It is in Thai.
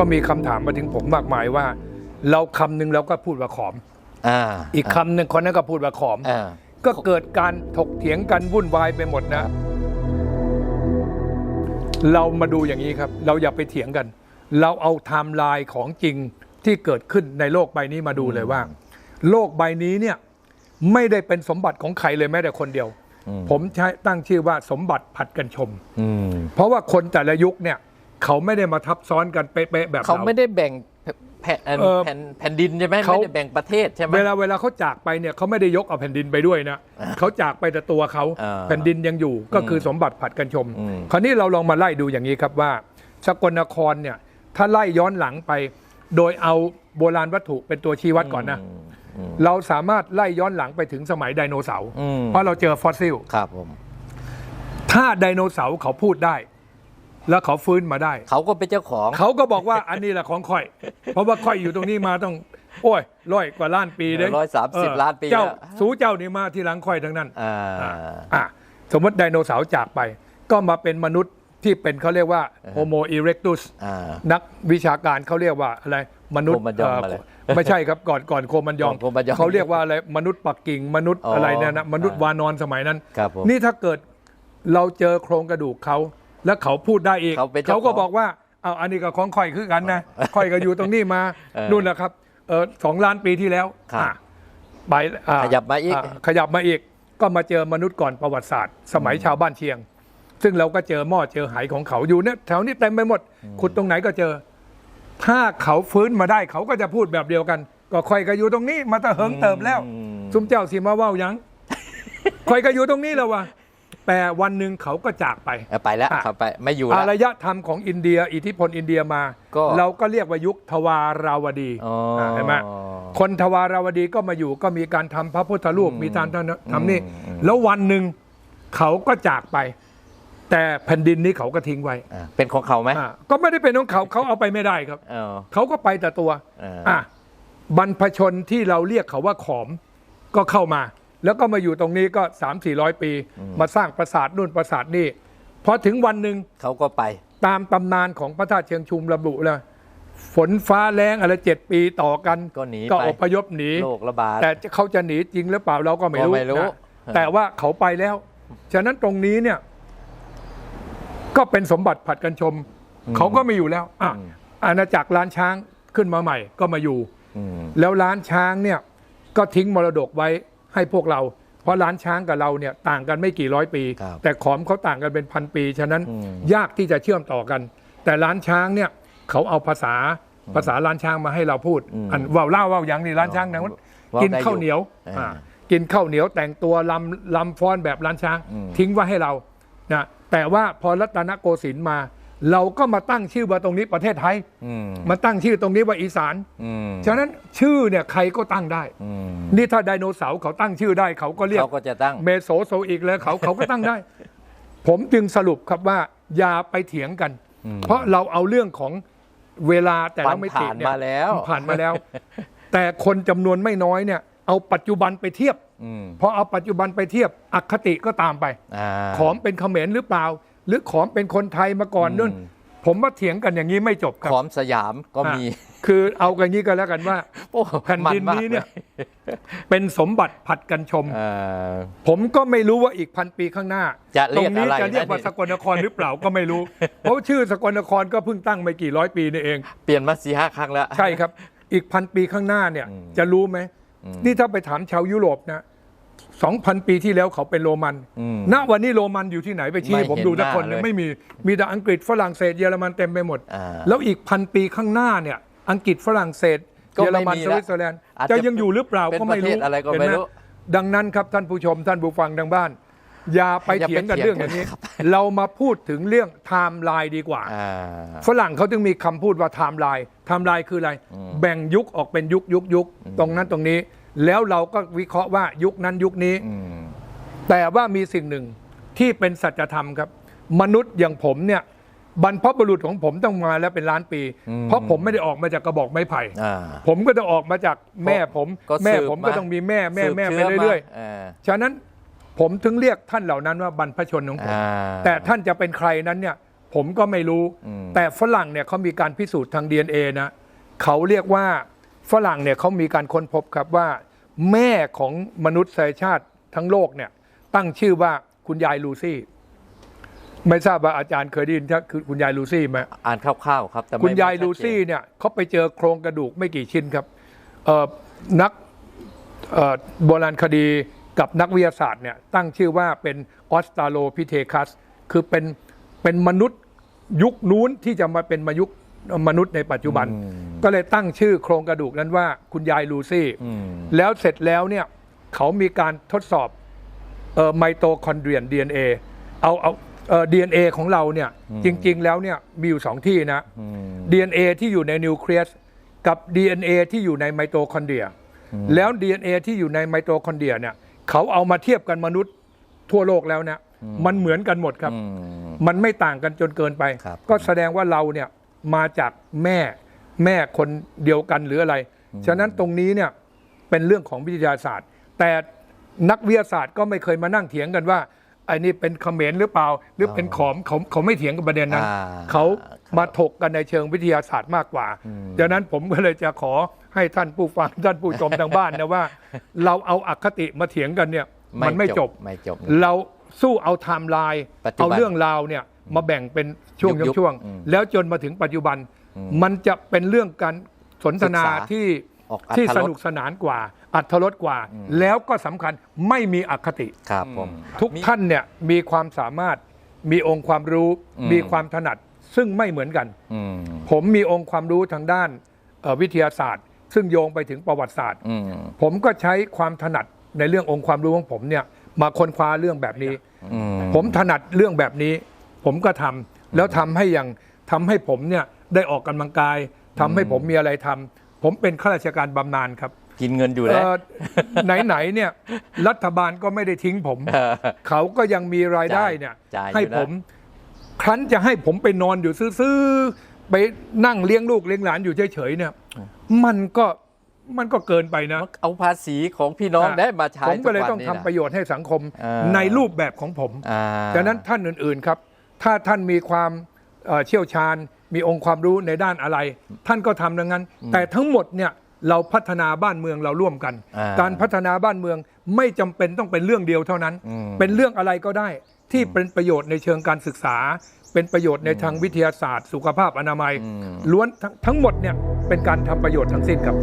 ก็มีคำถามมาถึงผมมากมายว่า เราคำหนึ่งเราก็พูดว่าขอม อ่าอีกคำหนึ่งคนนั้นก็พูดว่าขอม อ่า ก็เกิดการถกเถียงกันวุ่นวายไปหมดนะ เรามาดูอย่างนี้ครับ เราอย่าไปเถียงกัน เราเอาไทม์ไลน์ของจริงที่เกิดขึ้นในโลกใบนี้มาดูเลยว่า โลกใบนี้เนี่ยไม่ได้เป็นสมบัติของใครเลยแม้แต่คนเดียว ผมใช้ตั้งชื่อว่าสมบัติผัดกันชม อืม เพราะว่าคนแต่ละยุคเนี่ย เขาไม่ได้มาทับซ้อนกันเป๊ะๆแบบเขาเราไม่ได้แบ่งแผ่นเออแผ่นแผ่นดินใช่ไหมเขาไม่ได้แบ่งประเทศใช่ไหมเวลาเวลาเขาจากไปเนี่ยเขาไม่ได้ยกเอาแผ่นดินไปด้วยนะเขาจากไปแต่ตัวเขาอ่าแผ่นดินยังอยู่ก็คือสมบัติผัดกันชมอืมคราวนี้เราลองมาไล่ดูอย่างนี้ครับว่าสกลนครเนี่ยถ้าไล่ย้อนหลังไป โดยเอาโบราณวัตถุเป็นตัวชี้วัดก่อนนะอืมเราสามารถไล่ย้อนหลังไปถึงสมัยไดโนเสาร์อืมเพราะเราเจอฟอสซิลครับผมถ้าไดโนเสาร์เขาพูดได้ แล้วเขาฟื้นมาได้ เขาก็เป็นเจ้าของ เขาก็บอกว่าอันนี้แหละของค่อย เพราะว่าค่อยอยู่ตรงนี้มาต้อง โอ้ยร้อยกว่าล้านปีเด้ร้อยสามสิบเล้านปีเจ้าแล้วสูเจ้านี่มาที่หลังค่อยทั้งนั้นอ่าอะสมมติไดโนเสาร์จากไป ก็มาเป็นมนุษย์ที่เป็นเขาเรียกว่าโฮโมอีเร็กตุสอ่านักวิชาการเขาเรียกว่าอะไรมนุษย์โคมันยองเอะไรไม่ใช่ครับก่อนก่อนโคมันยองก่อนโคมันยองเขาเรียกว่าอะไรมนุษย์ปักกิ่งมนุษย์อ๋อออะไรเนี่ยนะมนุษย์อ่าวานอนสมัยนั้นครับผมนี่ถ้าเกิดเราเจอโครงกระดูกเขา แล้วเขาพูดได้อีกเขาเป็นเจ้าของก็บอกว่าเอาอันนี้ก็ของค่อยคือกันนะค่อยก็อยู่ตรงนี้มาเออ นู่นแหละครับเออสองล้านปีที่แล้วครับอะไปอะขยับมาอีกะขยับมาอีก ก็มาเจอมนุษย์ก่อนประวัติศาสตร์ สมัยชาวบ้านเชียง ซึ่งเราก็เจอหม้อเจอไหของเขาอยู่เนี่ยแถวนี้เต็มไปหมด ขุดตรงไหนก็เจอ ถ้าเขาฟื้นมาได้เขาก็จะพูดแบบเดียวกัน ก็ค่อยก็อยู่ตรงนี้มาแตะเหิงเติมแล้ว อืม ซุมเจ้าสิมาเว่าหยังค่อยก็อยู่ตรงนี้แล้ววะ แต่วันหนึ่งเขาก็จากไป เอาไปแล้วอะ เขาไปไม่อยู่อาแล้วรยธรรมของอินเดีย อิทธิพลอินเดียมา ก็ เราก็เรียกว่ายุคทวาราวดีอ๋ออะเห็นไหมคนทวาราวดีก็มาอยู่ก็มีการทำพระพุทธรูปอืมมีการทำทำนี่อืมอืมแล้ววันหนึ่งเขาก็จากไป แต่แผ่นดินนี้เขาก็ทิ้งไว้อ่าเป็นของเขาไหมอะก็ไม่ได้เป็นของเขาเขาเอาไปไม่ได้ครับ เออ เขาก็ไปแต่ตัว เอออะบรรพชนที่เราเรียกเขาว่าขอมก็เข้ามา แล้วก็มาอยู่ตรงนี้ก็สามสี่ร้อยปี มาสร้างปราสาทนู่นปราสาทนี่พอถึงวันหนึ่งเขาก็ไป ตามตำนานของพระธาตุเชิงชุมระบุแล้วฝนฟ้าแรงอะไรเจ็ดปีต่อกันก็หนีก็ไปอพยพหนีโรคระบาดแต่เขาจะหนีจริงหรือเปล่าเราก็ไม่รู้ก็ไม่รู้นะแต่ว่าเขาไปแล้ว ฉะนั้นตรงนี้เนี่ย ก็เป็นสมบัติผัดกันชม เขาก็ไม่อยู่แล้วอะอาณาจักรล้านช้างขึ้นมาใหม่ ก็มาอยู่อืมแล้วล้านช้างเนี่ย ก็ทิ้งมรดกไว้ ให้พวกเรา เพราะล้านช้างกับเราเนี่ยต่างกันไม่กี่ร้อยปี ครับแต่ขอมเขาต่างกันเป็นพันปี ฉะนั้นอืม ยากที่จะเชื่อมต่อกัน แต่ล้านช้างเนี่ยเขาเอาภาษาภาษาล้านช้างมาให้เราพูดอืมอันว่าวเล่าว่าวอย่างนี้ล้านช้างนะว่าวกินได้อยู่ข้าวเหนียวอ่า อ่ากินข้าวเหนียวแต่งตัวลำลำฟ้อนแบบล้านช้างอืมทิ้งไว้ให้เรานะแต่ว่าพอรัตนโกสินทร์มา เราก็มาตั้งชื่อว่าตรงนี้ประเทศไทยอืมมาตั้งชื่อตรงนี้ว่าอีสานอืมฉะนั้นชื่อเนี่ยใครก็ตั้งได้อืมนี่ถ้าไดโนเสาร์เขาตั้งชื่อได้ เขาก็เรียกเขาก็จะตั้งเมโซโซอีกแล้วเขาเขาก็ตั้งได้ ผมจึงสรุปครับว่าอย่าไปเถียงกันอืมเพราะเราเอาเรื่องของเวลาแต่ละมันไม่ติผ่านเนี่ยมาแล้ว ผ่านมาแล้ว แต่คนจำนวนไม่น้อยเนี่ย เอาปัจจุบันไปเทียบอืมพอเอาปัจจุบันไปเทียบอคติก็ตามไปอ่าขอมเป็นเขมรหรือเปล่า หรือขอมเป็นคนไทยมาก่อนนู่นอืมผมว่าเถียงกันอย่างนี้ไม่จบครับขอมสยามก็มีอะคือเอากันอย่างนี้ก็แล้วกันว่าโอ้แผ่นดินมัมากนี้เนี่ยลเป็นสมบัติผัดกันชมเอ่อผมก็ไม่รู้ว่าอีกพันปีข้างหน้าจะเรีตรยกงนี้อะไรจะเรียกนะว่านี่สกลนครหรือเปล่าก็ไม่รู้ เพราะชื่อสกลนครก็เพิ่งตั้งไม่กี่ร้อยปีนี่เอง เปลี่ยนมาสี่ห้าครั้งแล้วใช่ครับ อีกพันปีข้างหน้าเนี่ยอืมจะรู้ไหมอืมนี่ถ้าไปถามชาวยุโรปนะ สองพันปีที่แล้วเขาเป็นโรมันอืมณวันนี้โรมันอยู่ที่ไหนไปชี้ไม่ผมเห็นดูทุกคนหน้าเลยไม่มี มีแต่อังกฤษฝรั่งเศสเยอรมันเต็มไปหมด อ่าแล้วอีกพันปีข้างหน้าเนี่ย อังกฤษฝรั่งเศส ก็เยอรมันไม่มีสละวิตเซอร์แลนด์ อาจจะจะยังอยู่หรือเปล่าเป็นก็ไม่รู้ประเทศอะไรก็เห็นไม่หรู้ดังนั้นครับท่านผู้ชมท่านผู้ฟังทางบ้าน อย่าไปอย่าไปเถียงกันเถียงเรื่องอย่างนี้เรามาพูดถึงเรื่องไทม์ไลน์ดีกว่า อ่า ฝรั่งเขาจึงมีคำพูดว่าไทม์ไลน์ไทม์ไลน์คืออะไร แบ่งยุคออกเป็นยุคยุคยุคตรงนั้นตรงนี้ แล้วเราก็วิเคราะห์ว่ายุคนั้นยุคนี้อืมแต่ว่ามีสิ่งหนึ่งที่เป็นสัจธรรมครับ มนุษย์อย่างผมเนี่ยบรรพบุรุษของผมต้องมาแล้วเป็นล้านปีอืมเพราะผมไม่ได้ออกมาจากกระบอกไม้ไผ่อ่าผมก็จะออกมาจากแม่ผมก็แม่สืบผมมาก็ต้องมีแม่แม่สืบแม่ไปชื้เรื่อยมาอ่าๆฉะนั้นผมถึงเรียกท่านเหล่านั้นว่าบรรพชนของผมอ่าแต่ท่านจะเป็นใครนั้นเนี่ย ผมก็ไม่รู้อืมแต่ฝรั่งเนี่ยเขามีการพิสูจน์ทาง DNA นะเขาเรียกว่า ฝรั่งเนี่ยเขามีการค้นพบครับว่า แม่ของมนุษยชาติทั้งโลกเนี่ยตั้งชื่อว่าคุณยายลูซี่ ไม่ทราบว่าอาจารย์เคยได้ยินคือคุณยายลูซี่ไหมอ่านคร่าวๆครับแต่ไม่คุณยายไม่ชัดลูซี่เนี่ยเขาไปเจอโครงกระดูกไม่กี่ชิ้นครับเอ่อนักเอ่อโบราณคดีกับนักวิทยาศาสตร์เนี่ยตั้งชื่อว่าเป็นออสตาโลพิเทคัส คือเป็นเป็นมนุษย์ยุคนู้นที่จะมาเป็นมายุค มนุษย์ในปัจจุบัน ก็เลยตั้งชื่อโครงกระดูกนั้นว่าคุณยายลูซี่อืมแล้วเสร็จแล้วเนี่ยเขามีการทดสอบเอ่อไมโตคอนเดรียน DNA เอาเอาเอ่อ DNA ของเราเนี่ยจริง ๆ แล้วเนี่ยมีอยู่สองที่นะอืม DNA ที่อยู่ในนิวเคลียสกับ DNA ที่อยู่ในไมโตคอนเดรีย แล้ว DNA ที่อยู่ในไมโตคอนเดรียเนี่ยเขาเอามาเทียบกันมนุษย์ทั่วโลกแล้วเนี่ยมันเหมือนกันหมดครับอืมมันไม่ต่างกันจนเกินไปครับก็แสดงว่าเราเนี่ย มาจากแม่แม่คนเดียวกันหรืออะไร ฉะนั้นตรงนี้เนี่ยเป็นเรื่องของวิทยาศาสตร์ แต่นักวิทยาศาสตร์ก็ไม่เคยมานั่งเถียงกันว่าไอ้นี่เป็นเขมรหรือเปล่า หรือเป็นขอมเขาเขาไม่เถียงกันประเด็นนั้นอ่าเขาครับมาถกกันในเชิงวิทยาศาสตร์มากกว่าดังนั้นผมก็เลยจะขอให้ท่านผู้ฟังท่านผู้ชมทางบ้านนะว่า เราเอาอคติมาเถียงกันเนี่ยมันไม่จบไม่จบเรา สู้เอาไทม์ไลน์ปัจจุบันเอาเรื่องราวเนี่ยมาแบ่งเป็นช่วงยุคๆช่วงอืมๆแล้วจนมาถึงปัจจุบัน มันจะเป็นเรื่องการสนทนาศึกษาที่ออกอรรถรสที่สนุกสนานกว่า อัธรสกว่า แล้วก็สำคัญไม่มีอคติครับผมทุกท่านเนี่ยมีความสามารถมีองค์ความรู้อืมมีความถนัดซึ่งไม่เหมือนกันอืมผมมีองค์ความรู้ทางด้านเอ่อวิทยาศาสตร์ ซึ่งโยงไปถึงประวัติศาสตร์อืมผมก็ใช้ความถนัดในเรื่ององค์ความรู้ของผมเนี่ย มาค้นคว้าเรื่องแบบนี้อืมผมถนัดเรื่องแบบนี้ ผมก็ทำแล้วทำให้อย่างทำให้ผมเนี่ยได้ออกกำลังกายทำให้ผมมีอะไรทำผมเป็นข้าราชการบำนาญครับ กินเงินอยู่แล้วเอ่อไหนๆเนี่ย รัฐบาลก็ไม่ได้ทิ้งผม เขาก็ยังมีรายได้เนี่ยจ่ายอยู่นะให้ผมครั้นจะให้ผมไปนอนอยู่ซื่อๆไปนั่งเลี้ยงลูกเลี้ยงหลานอยู่เฉยๆเนี่ย มันก็ มันก็เกินไปนะ เอาภาษีของพี่น้องได้มาใช้ผมก็เลยทุวันต้องทำนี้นประโยชน์ให้สังคมอ่าในรูปแบบของผมอ่าดังนั้นท่านอื่นๆครับ ถ้าท่านมีความเอ่อเชี่ยวชาญ มีองค์ความรู้ในด้านอะไร ท่านก็ทำดังนั้น แต่ทั้งหมดเนี่ยเราพัฒนาบ้านเมืองเราร่วมกันอ่าการพัฒนาบ้านเมืองไม่จำเป็นต้องเป็นเรื่องเดียวเท่านั้นอืมเป็นเรื่องอะไรก็ได้ ที่เป็นประโยชน์ในเชิงการศึกษา เป็นประโยชน์ในทางวิทยาศาสตร์ สุขภาพอนามัย ล้วนทั้งทั้งหมดเนี่ยเป็นการทำประโยชน์ทั้งสิ้นครับ